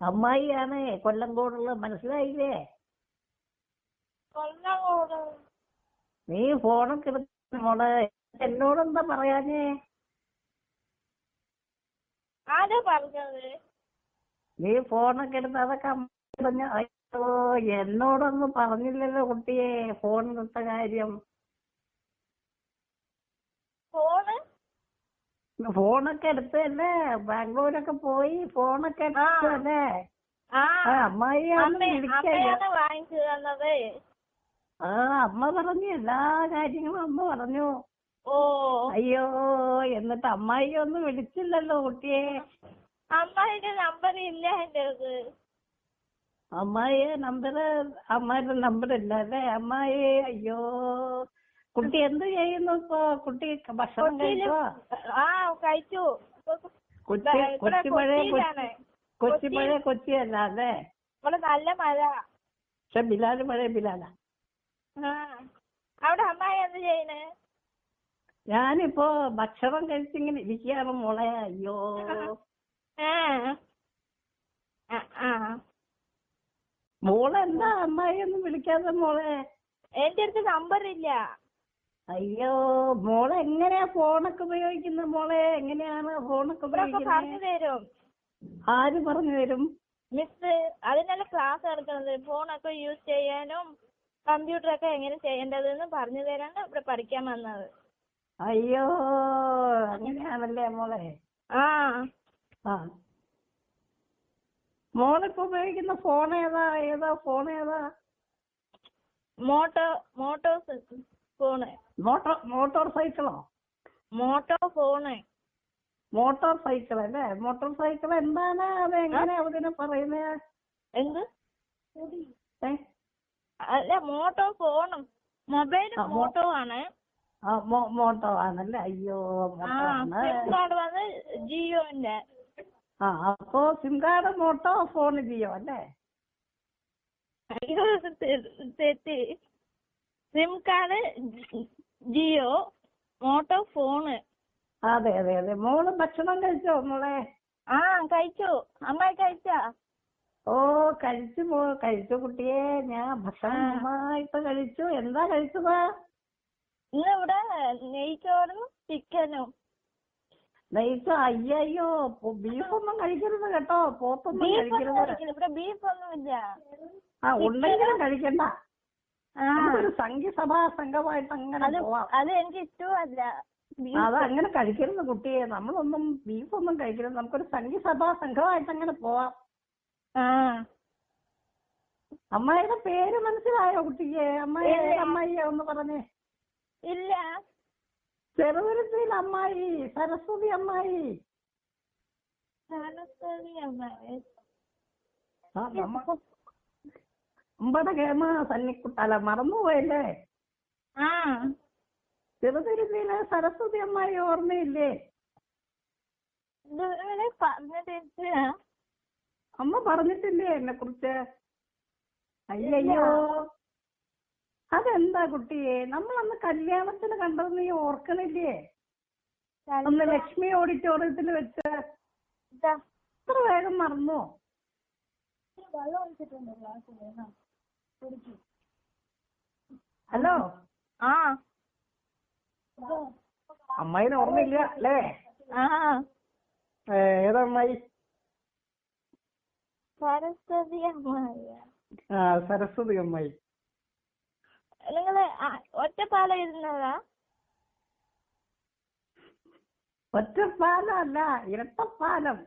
അമ്മായിയാണ് കൊല്ലംകോടുള്ള മനസ്സിലായില്ലേ? നീ ഫോണൊക്കെ കിടക്കുന്ന മോളെ എന്നോടെന്താ പറയാനേ നീ ഫോണൊക്കെ എടുത്ത് അതൊക്കെ പറഞ്ഞ അയ്യോ എന്നോടൊന്നും പറഞ്ഞില്ലല്ലോ കുട്ടിയെ ഫോൺ എടുത്ത കാര്യം. ഫോണ്? ഫോണൊക്കെ എടുത്തല്ലേ ബാംഗ്ലൂരൊക്കെ പോയി ഫോണൊക്കെ എടുത്തല്ലേ ആ. ആ അമ്മായിയാണ് അമ്മ വിളിക്കാൻ അമ്മയാണ് വാങ്ങിച്ചു തന്നത്. ആ അമ്മ പറഞ്ഞു എല്ലാ കാര്യങ്ങളും അമ്മ പറഞ്ഞു. ഓ. അയ്യോ എന്നിട്ട് അമ്മായി ഒന്നും വിളിച്ചില്ലല്ലോ കുട്ടിയെ. അമ്മായിന്റെ നമ്പർ ഇല്ല എന്റെ അമ്മായി നമ്പർ അമ്മായിയുടെ നമ്പർ ഇല്ല അല്ലേ? അമ്മായി അയ്യോ. കുട്ടി എന്ത് ചെയ്യുന്നു ഇപ്പൊ? കുട്ടി ഭക്ഷണം കഴിച്ചോ? ആ കഴിച്ചു. കൊച്ചി കൊച്ചി കൊച്ചിയിലാണ് കൊച്ചി മഴ കൊച്ചിയല്ല അല്ലേ? ഇവിടെ നല്ല മഴ. പക്ഷെ ബിലാൽ മഴ ബിലാലാ. അവിടെ അമ്മായി എന്ത് ചെയ്യണേ ഞാനിപ്പോ ഭക്ഷണം കഴിച്ചിങ്ങനെ ഇരിക്കുകയാണ് മോളെ. അയ്യോ. മോളെന്താ അമ്മായി ഒന്നും വിളിക്കാതെ മോളെ? എന്റെ അടുത്ത് നമ്പർ ഇല്ല അയ്യോ മോളെ എങ്ങനെയാ ഫോണൊക്കെ ഉപയോഗിക്കുന്നത് മോളെ? എങ്ങനെയാണ് ഫോണൊക്കെ പറഞ്ഞു ഉപയോഗിക്കുന്നത് തരും. ആര് പറഞ്ഞു തരും? മിസ് അതിനല്ല ക്ലാസ് എടുക്കുന്നത് ഫോണൊക്കെ യൂസ് ചെയ്യാനും കമ്പ്യൂട്ടറൊക്കെ എങ്ങനെ ചെയ്യേണ്ടതെന്ന് പറഞ്ഞു തരാണ് ഇവിടെ പഠിക്കാൻ വന്നത്. അയ്യോ അങ്ങനെയാണല്ലേ മോളെ? ആ. ആ. മോളിപ്പോ ഉപയോഗിക്കുന്ന ഫോൺ ഏതാ ഏതാ ഫോൺ ഏതാ moto moto phone motor motor സൈക്കിളോ moto phone motor cycle അല്ലേ? മോട്ടോർ സൈക്കിൾ എന്താണ്? അത് എങ്ങനെ അതിനെ പറയുന്നത് എന്ത്? അല്ല മോട്ടോ ഫോണും മൊബൈൽ മോട്ടോ ആണ്. മോട്ടോ ആണല്ലേ? അയ്യോ കാർഡ് വന്ന് ജിയോന്റെ. ആ അപ്പോ SIM card Moto phone Jio അല്ലേ? അയ്യോ തെറ്റി. SIM card Jio Moto phone. അതെ അതെ അതെ. മോൾ ഭക്ഷണം കഴിച്ചോ മോളെ? ആ കഴിച്ചു. അമ്മായി കഴിച്ചാ? ഓ കഴിച്ചു മോ കഴിച്ചു കുട്ടിയെ. ഞാൻ ഭക്ഷണം. നന്നായിട്ട് കഴിച്ചു. എന്താ കഴിച്ചത്? ഇന്ന് ഇവിടെ നെയ്ച്ചോറും ചിക്കനും. നെയ്ച്ചോ? അയ്യോ ബീഫൊന്നും കഴിക്കരുത് കേട്ടോ. പോത്തൊന്നും കഴിക്കരുത്. ഇവിടെ ബീഫ് ഒന്നുമില്ല ആ ഉണ്ടെങ്കിലും കഴിക്കണ്ട. നമുക്കൊരു സംഘമായിട്ട് അങ്ങനെ അത് പോവാം. അത് എനിക്ക് ഇഷ്ടമല്ല അത് അങ്ങനെ കഴിക്കരുത് കുട്ടിയെ. നമ്മളൊന്നും ബീഫൊന്നും കഴിക്കരുത്. നമുക്കൊരു സംഘസഭാ സംഘമായിട്ട് അങ്ങനെ പോവാം അമ്മായിയുടെ പേര് മനസ്സിലായോ കുട്ടിക്ക്? അമ്മായി അമ്മായി അമ്മായിയാ ഒന്ന് പറഞ്ഞേ? ഇല്ല. ചെറുതുരുത്തിയിൽ അമ്മായി സരസ്വതി അമ്മായി. സരസ്വതി അമ്മായി. അമ്പട കേമ സന്നിക്കുട്ടാല മറന്നുപോയല്ലേ? ആ. ചെറുതുരുത്തിയിലെ സരസ്വതി അമ്മായി ഓർമ്മയില്ലേ? അമ്മ പറഞ്ഞിട്ടില്ലേ എന്നെ കുറിച്ച് അയ്യോ അതെന്താ കുട്ടിയെ? നമ്മളന്ന് കല്യാണത്തിന് കണ്ടത് നീ ഓർക്കണില്ലേ? അന്ന് ലക്ഷ്മി ഓഡിറ്റോറിയത്തിൽ വെച്ച് എത്ര വേഗം മറന്നോ? വെള്ളം ഒഴിച്ചിട്ടുണ്ട് ഹലോ? ആ. അമ്മായിനെ ഓർമ്മയില്ല അല്ലേ? ഏതാ അമ്മായി? സരസ്വതി അമ്മായി. ആ സരസ്വതി അമ്മായി. നിങ്ങൾ ഒറ്റപ്പാല ഇരുന്നതാ? ഒറ്റപ്പാലം അല്ല ഇരട്ടപ്പാലം?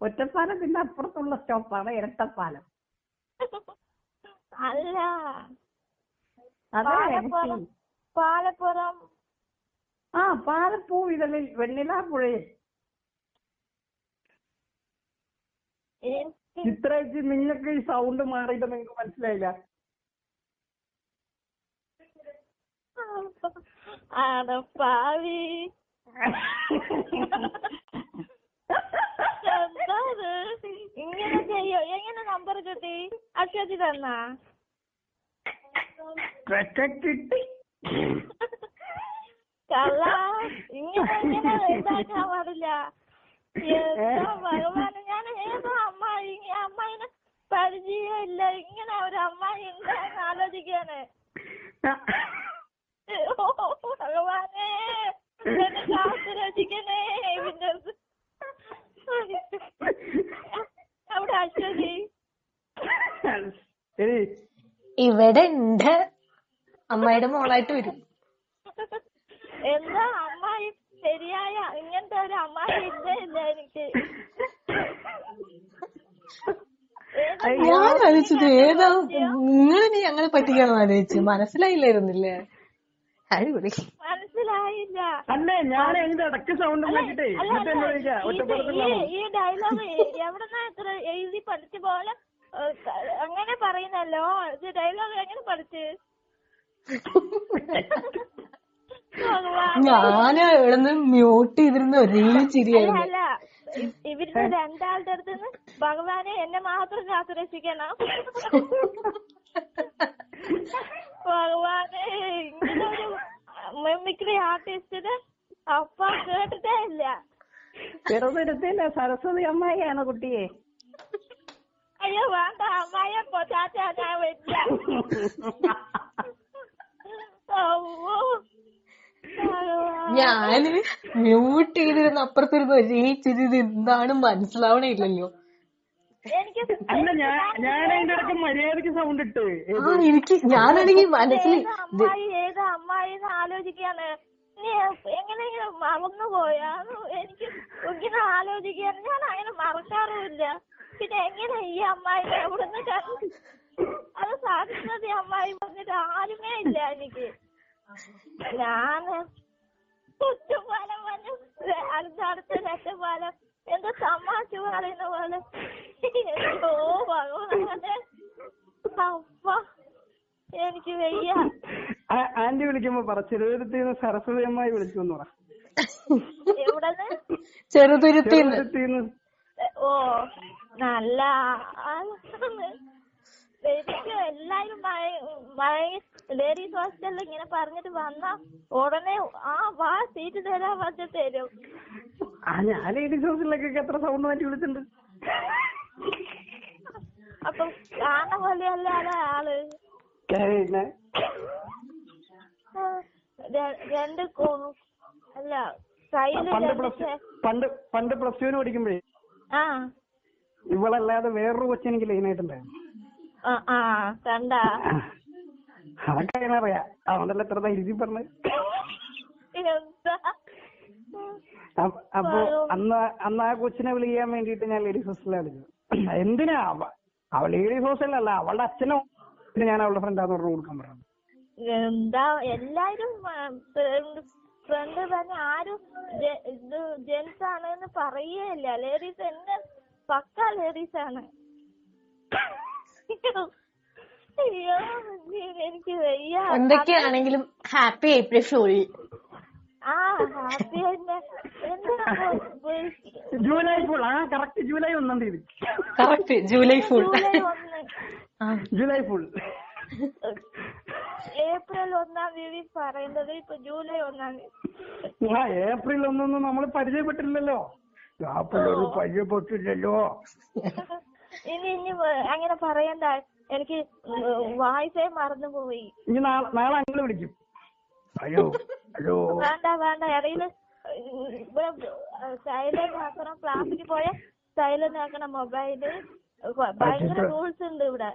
ഒറ്റപ്പാലത്തിന്റെ അപ്പുറത്തുള്ള സ്റ്റോപ്പാണ് ഇരട്ടപ്പാലം. അല്ല. പാലപ്പുറം പാലപ്പുറം. ആ പാലപ്പൂ ഇതളിൽ വെണ്ണിലാപ്പുഴയിൽ എനിക്ക് ചിത്രേച്ചി നിങ്ങൾക്ക് ഈ സൗണ്ട് മാറിയിട്ട് നിങ്ങൾക്ക് മനസ്സിലായില്ല. പാവി. എന്താണ് ഇങ്ങനെ ചെയ്യോ? എങ്ങനെ നമ്പർ കിട്ടി? അശ്വതി തന്നാ? കിട്ടി കള്ള. ഇങ്ങനെ ഇങ്ങനെ ഇതാക്കാൻ പാടില്ല. ഭഗവാന്. ഞാൻ ഏതോ അമ്മായി. അമ്മായിനെ പരിചയമില്ല. ഇങ്ങനെ ഒരു അമ്മായി ഉണ്ടായെന്ന് ആലോചിക്കാണ് ഭഗവാനേ. എന്നെ കാത്തിരക്ഷിക്കണേ പിന്നെ അവിടെ അശ്വതി ശരി ഇവിടെ ഉണ്ട് അമ്മയുടെ മോളായിട്ട് വരും. എന്താ അമ്മായി ശരിയായ ഇങ്ങനത്തെ ഒരു അമ്മായി ഇല്ലേ എനിക്ക്? ഞാൻ ആലോചിച്ചത് ഏതാ നിങ്ങൾ നീ ഞങ്ങളെ പറ്റിക്കാന്ന് ആലോചിച്ചു. മനസ്സിലായില്ലായിരുന്നില്ലേ? അടിപൊളി. മനസ്സിലായില്ല. അല്ലേ ഞാൻ ഇടയ്ക്ക് സൗണ്ട് ഉണ്ടാക്കിട്ടേ ഈ ഡയലോഗ് എവിടെന്നാ ഇത്ര എഴുതി പഠിച്ച പോലെ അങ്ങനെ പറയുന്നല്ലോ ഇത് ഡയലോഗ് എങ്ങനെ പഠിച്ച്? ഞാൻ ഇവിടുന്ന് മ്യൂട്ട് ചെയ്തിരുന്ന ഒരേ അല്ല ചിരിയായിരുന്നു. അല്ല ഇവരുടെ രണ്ടാളുടെ അടുത്ത് നിന്ന് ഭഗവാനെ എന്നെ മാത്രം കാത്തു രക്ഷിക്കണം ഭഗവാനെ. മിമിക്രി ആർട്ടിസ്റ്റിന്. അപ്പ കേട്ടിട്ടേ ഇല്ല സരസ്വതി അമ്മായിയാണ് കുട്ടിയെ. അയ്യോ വേണ്ട. അമ്മായ പൊറ്റാറ്റ ഞാൻ വരില്ല അമ്മോ. ഭഗവാൻ. ഞാൻ മ്യൂട്ട് ചെയ്തിരുന്ന അപ്പുറത്തിരുന്ന് ഒരേ ചിരി ഇത് എന്താണ് മനസ്സിലാവണില്ലല്ലോ എനിക്ക് ഞാനാണെങ്കിൽ മനസ്സിൽ ഏത്? അമ്മായി ഏത് അമ്മായി എന്ന് ആലോചിക്കാണ് നീ എങ്ങനെയെങ്കിലും മറന്നു പോയാന്ന് എനിക്ക് ഇങ്ങനെ ആലോചിക്കാണ് ഞാൻ അങ്ങനെ മറക്കാറുമില്ല. പിന്നെ എങ്ങനെ ഈ അമ്മായി എവിടുന്ന് കണ്ടു അത് സാധിച്ചത് അമ്മായി പറഞ്ഞിട്ട് ആരുമേ ഇല്ല എനിക്ക്. ഞാൻ ഒറ്റപ്പാലം വന്നു അടുത്തടുത്ത് രറ്റപ്പാലം എന്തോ തമാശ പറയുന്ന പോലെ. ഓ ഭഗവാനെ അപ്പ എനിക്ക് വയ്യ. ആന്റി വിളിക്കുമ്പോ പറ ചെറുതുരത്തിന്ന് സരസ്വതി അമ്മായി വിളിച്ചു എന്ന് പറ എവിടെന്ന് ഓ നല്ല ശരിക്കും എല്ലാരും ലേഡീസ് ഹോസ്റ്റലിൽ ഇങ്ങനെ പറഞ്ഞിട്ട് വന്നാ ഉടനെ ആ വാ സീറ്റ് തരാൻ പറഞ്ഞ തരും ഞാൻ ലേഡീസ് ഹൗസിലൊക്കെ എത്ര സൗണ്ട് മാറ്റി വിളിച്ചിട്ടുണ്ട്. അപ്പൊ കാണ പോലെയല്ല ആൾ? പിന്നെ ആ, രണ്ട് കോ- അല്ല കയ്യിൽ പണ്ട് പണ്ട് പ്ലസ് ടുവിന് പഠിക്കുമ്പോഴേ ആ. ഇവളല്ലാതെ വേറൊരു കൊച്ചെനിക്ക് ലൈനായിട്ടുണ്ടായിരുന്നു ആ ആ അതൊക്കെ അറിയാം? അതുകൊണ്ടല്ല എത്ര ധൈര്യം പറഞ്ഞത്? എന്താ അപ്പ- അന്ന് അന്ന് ആ കൊച്ചിനെ വിളിക്കാൻ വേണ്ടിയിട്ട് ഞാൻ ലേഡീസ് ഹോസ്റ്റലിൽ വിളിച്ചു എന്തിനാ? അവ ലേഡീസ് ഹോസ്റ്റലിലല്ല അവളുടെ അച്ഛനോ പിന്നെ ഞാൻ അവളുടെ ഫ്രണ്ടാന്ന് പറഞ്ഞു കൊടുക്കാൻ പറഞ്ഞു എന്താ എല്ലാരും ഫ്രണ്ട് തന്നെ ആരും ഇത് ജെന്റ്സ് ആണെന്ന് പറയേയില്ല ലേഡീസ് എന്നെ പക്ക ലേഡീസ് ആണ്. അയ്യോ എനിക്ക് വയ്യ. എന്തൊക്കെയാണെങ്കിലും ഹാപ്പി ഏപ്രിൽ ഫുൾ ആ ഹാപ്പി തന്നെ എന്താ ജൂലൈ ഫുൾ. ആ കറക്റ്റ് ജൂലൈ ഒന്നാം തീയതി. Correct July fool. July July fool. April ഒന്നാം തീയതി പറയുന്നത് ഇപ്പൊ ജൂലൈ ഒന്നാം തീയതി. ആ ഏപ്രിൽ ഒന്നൊന്നും നമ്മൾ പരിചയപ്പെട്ടില്ലല്ലോ. ഏപ്രിൽ പരിചയപ്പെട്ടില്ലല്ലോ ഇനി ഇനി അങ്ങനെ പറയണ്ട. എനിക്ക് വായിച്ചേ മറന്നുപോയി. ഇനി നാളെ നാളെ അങ്ങൾ വിളിക്കും. അയ്യോ. വേണ്ട വേണ്ട. എടയിൽ ഇവിടെ സൈലന്റ് ആക്കണം. ക്ലാസ്സിൽ പോയാ സൈലന്റ് ആക്കണം. മൊബൈൽ ഭയങ്കര റൂൾസ് ഉണ്ട് ഇവിടെ.